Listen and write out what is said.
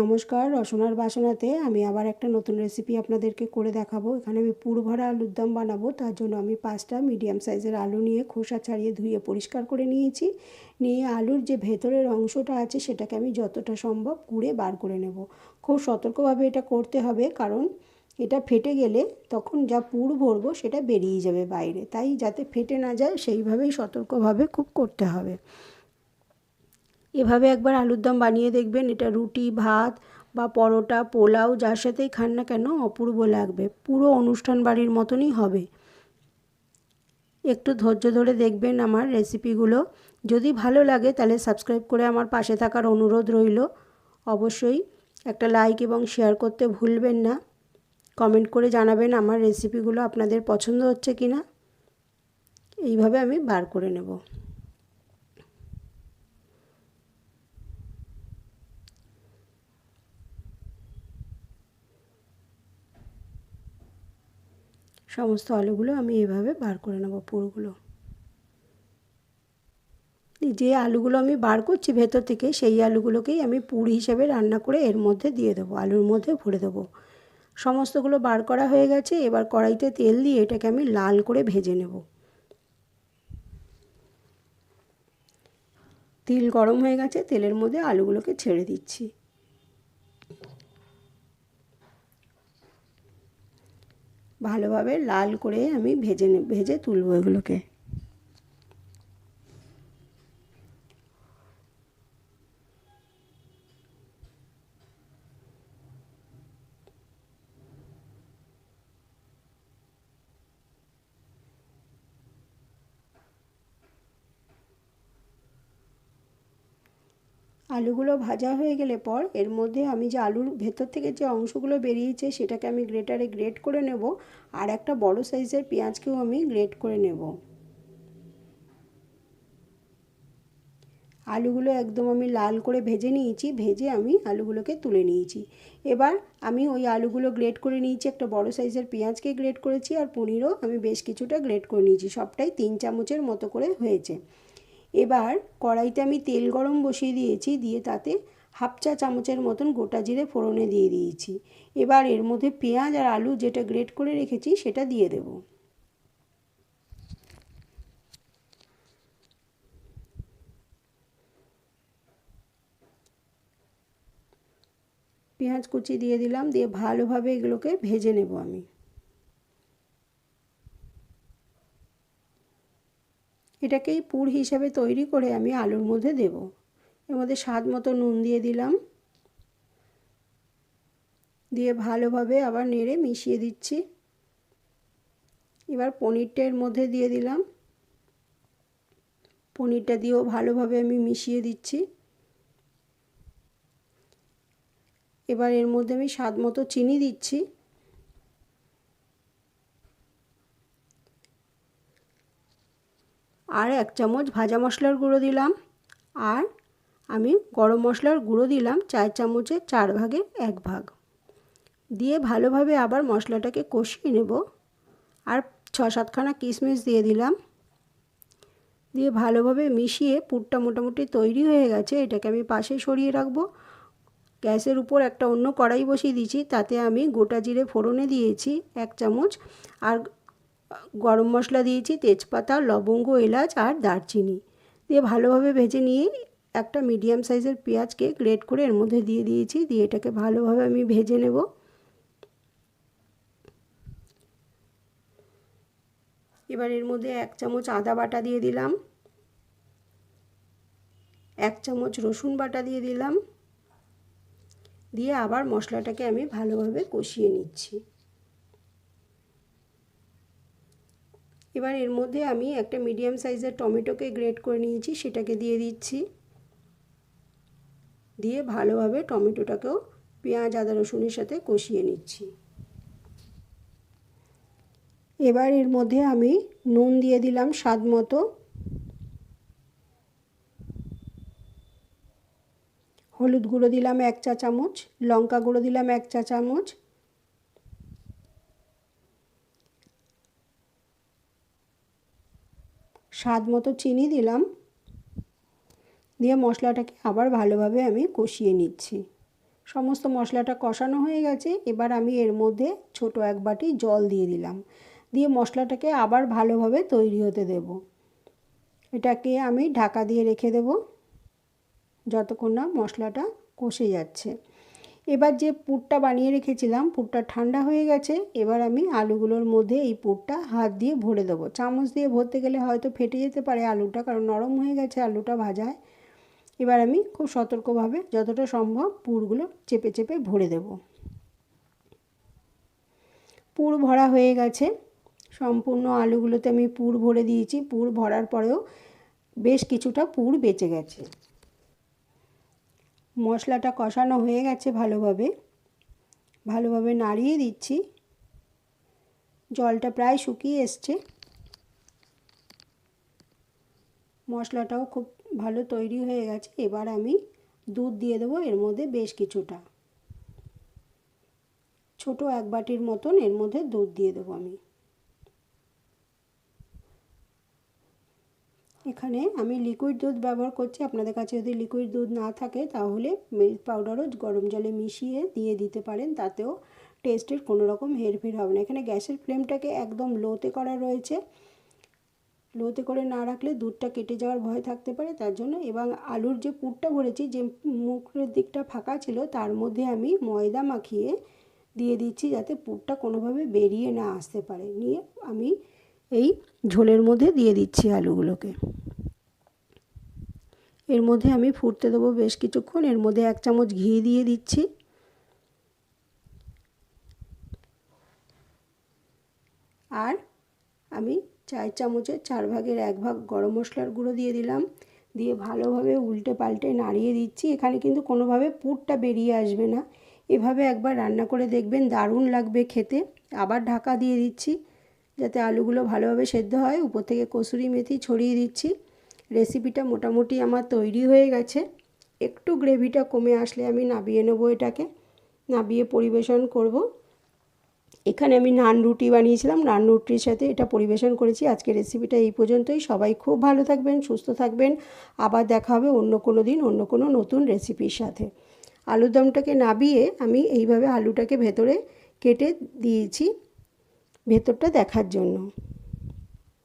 নমস্কার, রসনার বাসনাতে আমি আবার একটা নতুন রেসিপি আপনাদেরকে করে দেখাবো। এখানে আমি পুর ভরা আলুর দম বানাবো, তার জন্য আমি পাঁচটা মিডিয়াম সাইজের আলু নিয়ে খোসা ছাড়িয়ে ধুয়ে পরিষ্কার করে নিয়েছি। নিয়ে আলুর যে ভেতরের অংশটা আছে, সেটাকে আমি যতটা সম্ভব কুড়ে বার করে নেব। খুব সতর্কভাবে এটা করতে হবে, কারণ এটা ফেটে গেলে তখন যা পুর ভরবো, সেটা বেরিয়ে যাবে বাইরে। তাই যাতে ফেটে না যায়, সেইভাবেই সতর্কভাবে খুব করতে হবে। এভাবে একবার আলুর দম বানিয়ে দেখবেন, এটা রুটি, ভাত বা পরোটা, পোলাও, যার সাথেই খান না কেন অপূর্ব লাগবে। পুরো অনুষ্ঠান বাড়ির মতনই হবে। একটু ধৈর্য ধরে দেখবেন আমার রেসিপিগুলো। যদি ভালো লাগে তাহলে সাবস্ক্রাইব করে আমার পাশে থাকার অনুরোধ রইল। অবশ্যই একটা লাইক এবং শেয়ার করতে ভুলবেন না। কমেন্ট করে জানাবেন আমার রেসিপিগুলো আপনাদের পছন্দ হচ্ছে কি না এইভাবে আমি বার করে নেব। সমস্ত আলুগুলো আমি এভাবে বার করে নেব পুরোগুলো। যে আলুগুলো আমি বার করছি ভেতর থেকে, সেই আলুগুলোকেই আমি পুর হিসেবে রান্না করে এর মধ্যে দিয়ে দেবো, আলুর মধ্যে ভরে দেবো। সমস্তগুলো বার করা হয়ে গেছে, এবার কড়াইতে তেল দিয়ে এটাকে আমি লাল করে ভেজে নেব। তেল গরম হয়ে গেছে, তেলের মধ্যে আলুগুলোকে ছেড়ে দিচ্ছি। ভালোভাবে লাল করে আমি ভেজে ভেজে তুলবো এগুলোকে। আলুগুলো ভাজা হয়ে গেলে পর এর মধ্যে আমি যে আলুর ভেতর থেকে যে অংশগুলো বেরিয়েছে সেটাকে আমি গ্রেটারে গ্রেট করে নেব আর একটা বড় সাইজের পেঁয়াজকেও আমি গ্রেট করে নেব। আলুগুলো একদম আমি লাল করে ভেজে নিয়েছি, ভেজে আমি আলুগুলোকে তুলে নিয়েছি। এবার আমি ওই আলুগুলো গ্রেট করে নিয়েছি, একটা বড় সাইজের পেঁয়াজকে গ্রেট করেছি আর পনিরও আমি বেশ কিছুটা গ্রেট করে নিয়েছি, সবটাই তিন চামচের মতো করে হয়েছে। এবার কড়াইতে আমি তেল গরম বসিয়ে দিয়েছি, দিয়ে তাতে হাফ চা চামচের মতন গোটা জিরে ফোড়নে দিয়ে দিয়েছি। এবার এর মধ্যে পেঁয়াজ আর আলু যেটা গ্রেট করে রেখেছি সেটা দিয়ে দেব। পেঁয়াজ কুচি দিয়ে দিলাম, দিয়ে ভালোভাবে এগুলোকে ভেজে নেব আমি। এটাকেই পুর হিসাবে তৈরি করে আমি আলুর মধ্যে দেব। এর মধ্যে স্বাদ মতো নুন দিয়ে দিলাম। দিয়ে ভালোভাবে আবার নেড়ে মিশিয়ে দিচ্ছি। এবার পনিরটা এর মধ্যে দিয়ে দিলাম। পনিরটা দিয়েও ভালোভাবে আমি মিশিয়ে দিচ্ছি। এবার এর মধ্যে আমি স্বাদ মতো চিনি দিচ্ছি। আর এক চামচ ভাজা মশলার গুঁড়ো দিলাম। আর আমি গরম মশলার গুঁড়ো দিলাম চার চামচের চার ভাগে এক ভাগ। দিয়ে ভালোভাবে আবার মশলাটাকে কষিয়ে নেব। আর ছ সাতখানা কিশমিশ দিয়ে দিলাম। দিয়ে ভালোভাবে মিশিয়ে পুরটা মোটামুটি তৈরি হয়ে গেছে। এটাকে আমি পাশে সরিয়ে রাখব। গ্যাসের উপর একটা অন্য কড়াই বসিয়ে দিয়েছি। তাতে আমি গোটা জিরে ফোড়নে দিয়েছি এক চামচ। আর গরম মশলা দিয়েছি, তেজপাতা, লবঙ্গ, এলাচ আর দারচিনি। দিয়ে ভালোভাবে ভেজে নিয়ে একটা মিডিয়াম সাইজের পেঁয়াজকে গ্রেট করে এর মধ্যে দিয়ে দিয়েছি। দিয়ে এটাকে ভালোভাবে আমি ভেজে নেব। এবার এর মধ্যে এক চামচ আদা বাটা দিয়ে দিলাম। এক চামচ রসুন বাটা দিয়ে দিলাম। দিয়ে আবার মশলাটাকে আমি ভালোভাবে কষিয়ে নিচ্ছি। এবার এর মধ্যে আমি একটা মিডিয়াম সাইজের টমেটোকে গ্রেট করে নিয়েছি, সেটাকে দিয়ে দিচ্ছি। দিয়ে ভালোভাবে টমেটোটাকেও পেঁয়াজ, আদা, রসুনের সাথে কষিয়ে নিচ্ছি। এবার এর মধ্যে আমি নুন দিয়ে দিলাম স্বাদ মতো। হলুদ গুঁড়ো দিলাম এক চা চামচ লঙ্কা গুঁড়ো দিলাম এক চা চামচ স্বাদ মতো চিনি দিলাম। দিয়ে মশলাটাকে আবার ভালোভাবে আমি কষিয়ে নিচ্ছি। সমস্ত মশলাটা কষানো হয়ে গেছে, এবার আমি এর মধ্যে ছোট এক বাটি জল দিয়ে দিলাম। দিয়ে মশলাটাকে আবার ভালোভাবে তৈরি হতে দেব। এটাকে আমি ঢাকা দিয়ে রেখে দেব, যতক্ষণ না মশলাটা কষে যাচ্ছে। এবার যে পুরটা বানিয়ে রেখেছিলাম, পুরটা ঠান্ডা হয়ে গেছে, এবার আমি আলুগুলোর মধ্যে এই পুরটা হাত দিয়ে ভরে দেবো। চামচ দিয়ে ভরতে গেলে হয়তো ফেটে যেতে পারে আলুটা, কারণ নরম হয়ে গেছে আলুটা ভাজায় এবার আমি খুব সতর্কভাবে যতটা সম্ভব পুরগুলো চেপে চেপে ভরে দেব। পুর ভরা হয়ে গেছে। সম্পূর্ণ আলুগুলোতে আমি পুর ভরে দিয়েছি। পুর ভরার পরেও বেশ কিছুটা পুর বেঁচে গেছে। মশলাটা কষানো হয়ে গেছে ভালোভাবে। ভালোভাবে নাড়িয়ে দিচ্ছি। জলটা প্রায় শুকিয়ে এসছে। মশলাটাও খুব ভালো তৈরি হয়ে গেছে। এবার আমি দুধ দিয়ে দেবো, এর মধ্যে বেশ কিছুটা। ছোট এক বাটির মতন এর মধ্যে দুধ দিয়ে দেবো আমি। এখানে আমি লিকুইড দুধ ব্যবহার করছি। আপনাদের কাছে যদি লিকুইড দুধ না থাকে, তাহলে মিল্ক পাউডারও গরম জলে মিশিয়ে দিয়ে দিতে পারেন। তাতেও টেস্টের কোনো রকম হেরফের হবে না। এখানে গ্যাসের ফ্লেমটাকে একদম লোতে করা রয়েছে। লোতে করে না রাখলে দুধটা কেটে যাওয়ার ভয় থাকতে পারে। তার জন্য এবং আলুর যে পুরটা ভরেছি, যে মুখের দিকটা ফাঁকা ছিল, তার মধ্যে আমি ময়দা মাখিয়ে দিয়ে দিচ্ছি যাতে পুরটা কোনোভাবে বেরিয়ে না আসতে পারে। নিয়ে আমি এই ঝোলের মধ্যে দিয়ে দিচ্ছি আলুগুলোকে। এর মধ্যে আমি ফুটতে দেবো বেশ কিছুক্ষণ। এর মধ্যে এক চামচ ঘি দিয়ে দিচ্ছি। আর আমি চার চামচের চার ভাগের এক ভাগ গরম মশলার গুঁড়ো দিয়ে দিলাম। দিয়ে ভালোভাবে উল্টে পাল্টে নাড়িয়ে দিচ্ছি। এখানে কিন্তু কোনোভাবে পুরটা বেরিয়ে আসবে না। এভাবে একবার রান্না করে দেখবেন দারুণ লাগবে খেতে। আবার ঢাকা দিয়ে দিচ্ছি। যাতে আলুগুলো ভালোভাবে সেদ্ধ হয়। উপর থেকে কসুরি মেথি ছড়িয়ে দিচ্ছি। রেসিপিটা মোটামুটি আমার তৈরি হয়ে গেছে। একটু গ্রেভিটা কমে আসলে আমি নাবিয়ে নেব এটাকে। নাবিয়ে পরিবেশন করব। এখানে আমি নান রুটি বানিয়েছিলাম। নান রুটির সাথে এটা পরিবেশন করেছি। আজকে রেসিপিটা এই পর্যন্তই। সবাই খুব ভালো থাকবেন, সুস্থ থাকবেন। আবার দেখা হবে অন্য কোনো দিন, অন্য কোনো নতুন রেসিপির সাথে। আলুর দমটাকে নাবিয়ে আমি এইভাবে আলুটাকে ভেতরে কেটে দিয়েছি। ভেতরটা দেখার জন্য।